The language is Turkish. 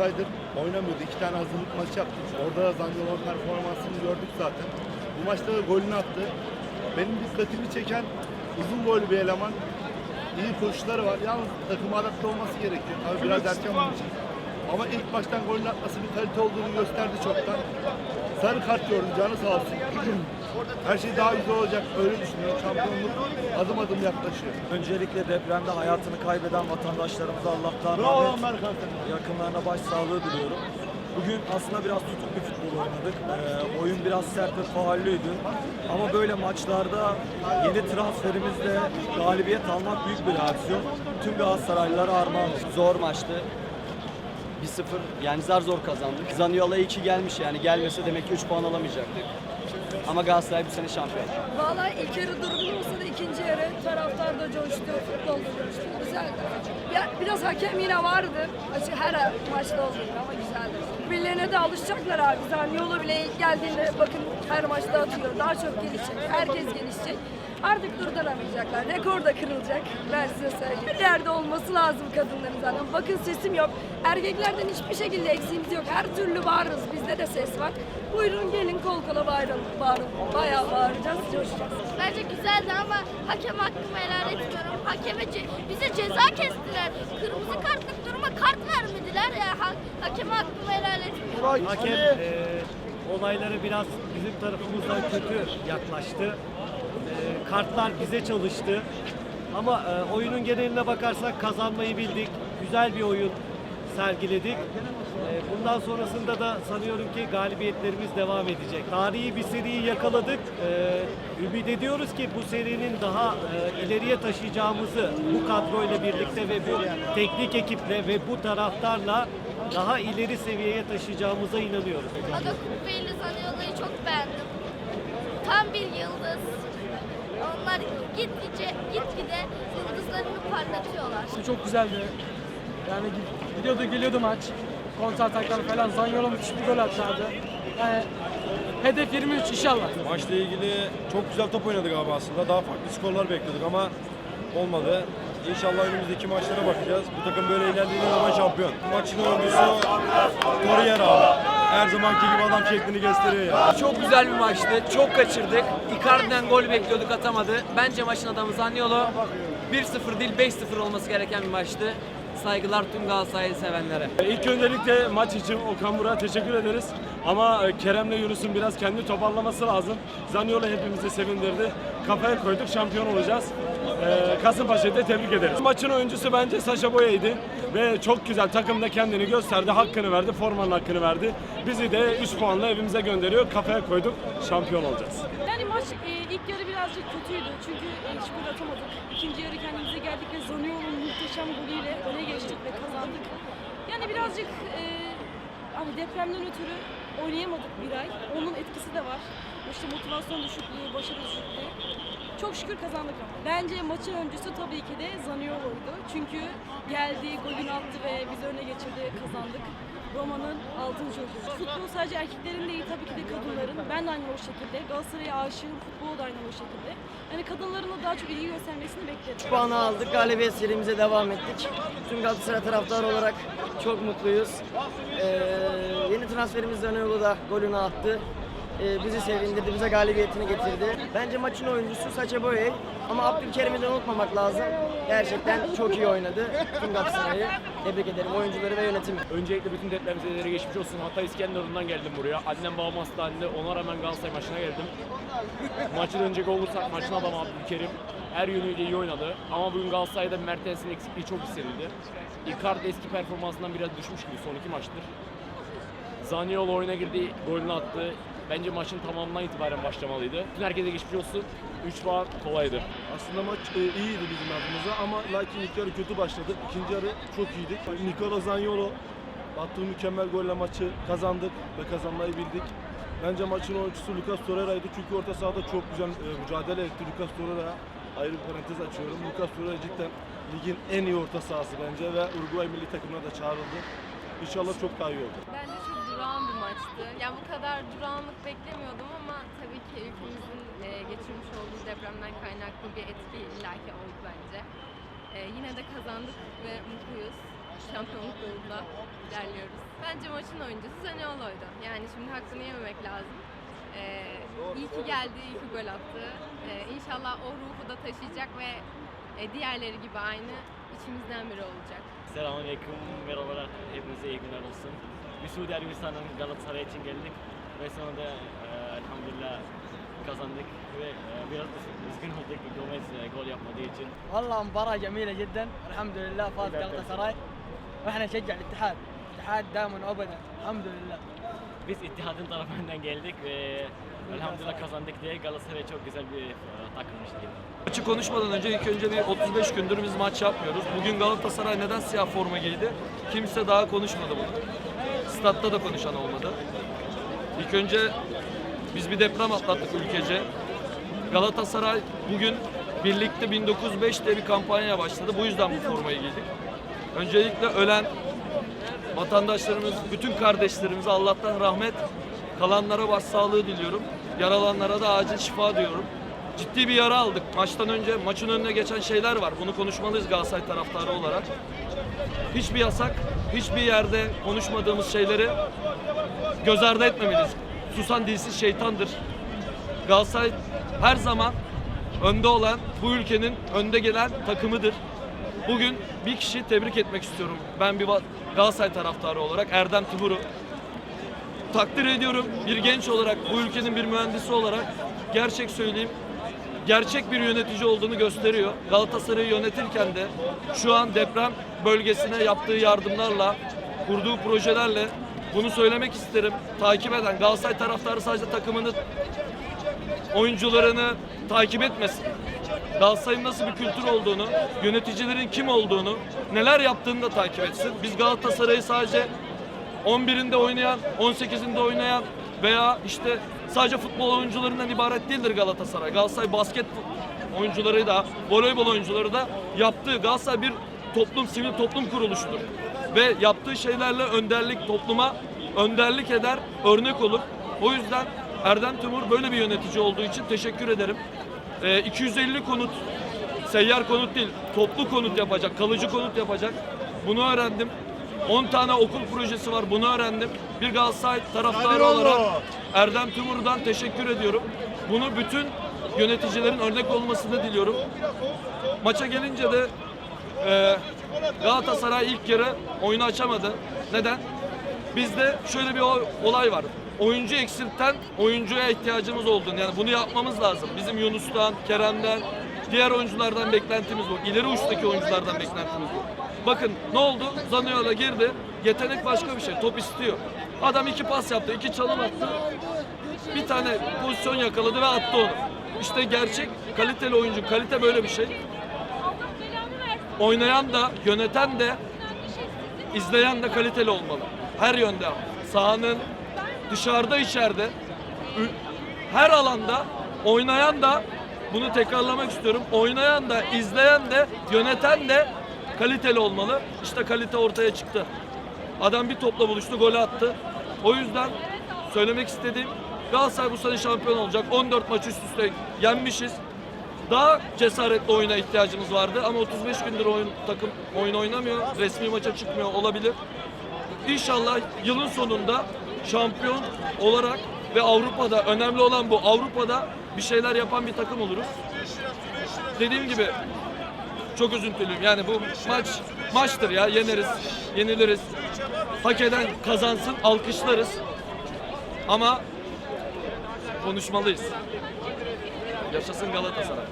Buçuk aydır oynamıyordu. İki tane hazırlık maçı yaptık. Orada da Zaniolo'nun performansını gördük zaten. Bu maçta da golünü attı. Benim dikkatimi çeken uzun boylu bir eleman. İyi koşuları var. Yalnız takıma adapte olması gerekiyor. Tabii biraz erken bunun için. Ama ilk baştan golünü atması bir kalite olduğunu gösterdi çoktan. Sarı kart gördü. Canı sağ olsun. Her şey daha güzel olacak. Öyle düşünüyorum. Şampiyonluk adım adım yaklaşıyor. Öncelikle depremde hayatını kaybeden vatandaşlarımıza Allah'tan Bravo rahmet, Ömer Kalkan. yakınlarına başsağlığı diliyorum. Bugün aslında biraz tutuk bir futbol oynadık. Ee, oyun biraz sert ve faullüydü. Ama böyle maçlarda yeni transferimizle galibiyet almak büyük bir reaksiyon. Tüm Galatasaraylılara armağan olsun. Zor maçtı. 1-0 yani zar zor kazandık. Zaniolo iyi ki gelmiş yani gelmese demek ki 3 puan alamayacaktık. Ama Galatasaray bu sene şampiyon. Vallahi ilk yarı durgun da ikinci yarı taraftar da coştu, futbol da coştu. Güzeldi. Ya, biraz hakem yine vardı. Maçı her maçta gibi ama güzeldi. Birbirlerine de alışacaklar abi. Zaniolo bile ilk geldiğinde bakın her maçta atıyor. Daha çok gelişecek. Herkes gelişecek. Artık durduramayacaklar. Rekor da kırılacak. Ben size söyleyeyim. Her yerde olması lazım kadınların zaten. Bakın sesim yok. Erkeklerden hiçbir şekilde eksiğimiz yok. Her türlü bağırırız. Bizde de ses var. Buyurun gelin kol kola bağırın. bağırın. Bayağı bağıracağız, coşacağız. Bence güzeldi ama hakem hakkımı helal etmiyorum. Hakeme ce- bize ceza kestiler. Kırmızı kartlık duruma kart vermediler ya. Ha- hakeme hakkımı helal etmiyorum. Hakem e, olaylara biraz bizim tarafımızdan kötü yaklaştı. E, kartlar bize çalıştı. Ama e, oyunun geneline bakarsak kazanmayı bildik. Güzel bir oyun sergiledik. E, bundan sonrasında da sanıyorum ki galibiyetlerimiz devam edecek. Tarihi bir seriyi yakaladık. E, ümit ediyoruz ki bu serinin daha e, ileriye taşıyacağımızı bu kadroyla birlikte ve bu teknik ekiple ve bu taraftarla daha ileri seviyeye taşıyacağımıza inanıyoruz. Ada Kubbeli Zaniolo'yu çok beğendim. Tam bir yıldız. Onlar gitgide, gitgide yıldızlarını parlatıyorlar. Çok güzeldi. Yani gi- gidiyordu geliyordu maç. Kontra ataklar falan. Zanyolo müthiş bir gol atardı. Yani hedef 23 inşallah. Maçla ilgili çok güzel top oynadık abi aslında. Daha farklı skorlar bekliyorduk ama olmadı. İnşallah önümüzdeki maçlara bakacağız. Bu takım böyle ilerlediği zaman şampiyon. Maçın oyuncusu Torreira abi. Her zamanki gibi adam şeklini gösteriyor ya. Çok güzel bir maçtı. Çok kaçırdık. Icardi'den gol bekliyorduk atamadı. Bence maçın adamı Zaniolo. 1-0 değil 5-0 olması gereken bir maçtı. Saygılar tüm Galatasaray'ı sevenlere. İlk öncelikle maç için Okan Burak'a teşekkür ederiz. Ama e, Kerem'le Yunus'un biraz kendi toparlaması lazım. Zaniolo hepimizi sevindirdi. Kafaya koyduk şampiyon olacağız. Ee, Kasımpaşa'yı da tebrik ederiz. Maçın oyuncusu bence Saşa Boya'ydı. Ve çok güzel takımda kendini gösterdi, hakkını verdi, formanın hakkını verdi. Bizi de 3 puanla evimize gönderiyor. Kafaya koyduk, şampiyon olacağız. Maç e, ilk yarı birazcık kötüydü çünkü e, hiç atamadık. İkinci yarı kendimize geldik ve Zaniolo'nun muhteşem golüyle öne geçtik ve kazandık. Yani birazcık e, hani depremden ötürü oynayamadık bir ay. Onun etkisi de var. İşte motivasyon düşüklüğü, başarı düşüklüğü. Çok şükür kazandık ama. Bence maçın öncüsü tabii ki de Zaniolo'ydu. Çünkü geldi, golünü attı ve bizi öne geçirdi, kazandık. Roma'nın altın çocuğu. Futbol sadece erkeklerin değil tabii ki de kadınların. Ben de aynı o şekilde. Galatasaray'a aşığım, futbol da aynı o şekilde. Yani kadınların da daha çok ilgi göstermesini beklerim. Puanı aldık, galibiyet serimize devam ettik. Tüm Galatasaray taraftarı olarak çok mutluyuz. Ee, yeni transferimiz Zaniolo da golünü attı. Ee, bizi sevindirdi, bize galibiyetini getirdi. Bence maçın oyuncusu Sacha Boey. Ama Abdülkerim'i de unutmamak lazım. Gerçekten çok iyi oynadı. Tüm Galatasaray'ı tebrik ederim, oyuncuları ve yönetimi. Öncelikle bütün depremzedelere geçmiş olsun. Hatta İskenderun'dan geldim buraya. Annem babam hastanede. Ona rağmen Galatasaray maçına geldim. Maçı dönecek olursak maçın adamı Abdülkerim. Her yönüyle iyi oynadı. Ama bugün Galatasaray'da Mertens'in eksikliği çok hissedildi. Icardi eski performansından biraz düşmüş gibi son iki maçtır. Zaniolo oyuna girdi, golünü attı. Bence maçın tamamından itibaren başlamalıydı. Bütün herkese geçmiş olsun. 3 puan kolaydı. Aslında maç e, iyiydi bizim adımıza ama lakin ilk yarı kötü başladık. İkinci yarı çok iyiydik. Nikola Zaniolo attığı mükemmel golle maçı kazandık ve kazanmayı bildik. Bence maçın oyuncusu Lucas Torreira'ydı çünkü orta sahada çok güzel e, mücadele etti. Lucas Torreira ayrı bir parantez açıyorum. Lucas Torreira cidden ligin en iyi orta sahası bence ve Uruguay milli takımına da çağrıldı. İnşallah çok daha iyi olur. Bence maçtı. Yani bu kadar durağanlık beklemiyordum ama tabii ki ülkemizin e, geçirmiş olduğu depremden kaynaklı bir etki illaki oldu bence. E, yine de kazandık ve mutluyuz. şampiyonluk yolunda ilerliyoruz. Bence maçın oyuncusu Zaniolo'ydu. Yani şimdi hakkını yememek lazım. Ee, iyi ki geldi, iyi ki gol attı. İnşallah o ruhu da taşıyacak ve e, diğerleri gibi aynı içimizden biri olacak. Selamünaleyküm, merhabalar. Hepinize iyi günler olsun Biz Suudi Arabistan'ın Galatasaray için geldik ve sonunda e, elhamdülillah kazandık ve e, biraz üzgün olduk Gomez e, gol yapmadığı için. والله مباراة جميلة جدا الحمد لله فاز جلطة سراي واحنا نشجع الاتحاد الاتحاد دائما وابدا الحمد لله Biz İttihad'ın tarafından geldik ve elhamdülillah kazandık diye Galatasaray çok güzel bir e, takılmış diyeyim. Maçı konuşmadan önce ilk önce bir 35 gündür biz maç yapmıyoruz. Bugün Galatasaray neden siyah forma giydi? Kimse daha konuşmadı bunu. Statta da konuşan olmadı. İlk önce biz bir deprem atlattık ülkece. Galatasaray bugün Birlikte 1905 diye bir kampanya başladı. Bu yüzden bu formayı giydik. Öncelikle ölen vatandaşlarımız, bütün kardeşlerimize Allah'tan rahmet, kalanlara başsağlığı diliyorum. Yaralanlara da acil şifa diyorum. Ciddi bir yara aldık. Maçtan önce maçın önüne geçen şeyler var. Bunu konuşmalıyız Galatasaray taraftarı olarak. Hiçbir yasak, hiçbir yerde konuşmadığımız şeyleri göz ardı etmemeliyiz. Susan dilsiz şeytandır. Galatasaray her zaman önde olan, bu ülkenin önde gelen takımıdır. Bugün bir kişi tebrik etmek istiyorum. Ben bir Galatasaray taraftarı olarak Erdem Timur'u takdir ediyorum. Bir genç olarak, bu ülkenin bir mühendisi olarak gerçek söyleyeyim. Gerçek bir yönetici olduğunu gösteriyor. Galatasaray'ı yönetirken de şu an deprem bölgesine yaptığı yardımlarla, kurduğu projelerle bunu söylemek isterim. Takip eden Galatasaray taraftarı sadece takımını oyuncularını takip etmesin. Galatasaray'ın nasıl bir kültür olduğunu, yöneticilerin kim olduğunu, neler yaptığını da takip etsin. Biz Galatasaray'ı sadece 11'inde oynayan, 18'inde oynayan veya işte sadece futbol oyuncularından ibaret değildir Galatasaray. Galatasaray basket oyuncuları da, voleybol oyuncuları da yaptığı Galatasaray bir toplum, sivil toplum kuruluşudur. Ve yaptığı şeylerle önderlik topluma önderlik eder, örnek olur. O yüzden Erdem Timur böyle bir yönetici olduğu için teşekkür ederim. Ee, 250 konut, seyyar konut değil, toplu konut yapacak, kalıcı konut yapacak. Bunu öğrendim. 10 tane okul projesi var, bunu öğrendim. Bir Galatasaray taraftarı olarak Erdem Timur'dan teşekkür ediyorum. Bunu bütün yöneticilerin örnek olmasını diliyorum. Maça gelince de e, Galatasaray ilk yarı oyunu açamadı. Neden? Bizde şöyle bir olay var. Oyuncu eksilten oyuncuya ihtiyacımız olduğunu yani bunu yapmamız lazım. Bizim Yunus'tan, Kerem'den, diğer oyunculardan beklentimiz bu. İleri uçtaki oyunculardan beklentimiz bu. Bakın ne oldu? Zaniola girdi. Yetenek başka bir şey. Top istiyor. Adam iki pas yaptı, iki çalım attı. Bir tane pozisyon yakaladı ve attı onu. İşte gerçek kaliteli oyuncu. Kalite böyle bir şey. Oynayan da, yöneten de, izleyen de kaliteli olmalı. Her yönde. Sahanın dışarıda içeride her alanda oynayan da bunu tekrarlamak istiyorum. Oynayan da, izleyen de, yöneten de kaliteli olmalı. İşte kalite ortaya çıktı. Adam bir topla buluştu, gol attı. O yüzden söylemek istediğim Galatasaray bu sene şampiyon olacak. 14 maç üst üste yenmişiz. Daha cesaretli oyuna ihtiyacımız vardı ama 35 gündür oyun takım oyun oynamıyor. Resmi maça çıkmıyor olabilir. İnşallah yılın sonunda şampiyon olarak ve Avrupa'da önemli olan bu Avrupa'da bir şeyler yapan bir takım oluruz. Dediğim gibi çok üzüntülüyüm. Yani bu maç maçtır ya yeneriz, yeniliriz. Hak eden kazansın, alkışlarız. Ama konuşmalıyız. Yaşasın Galatasaray.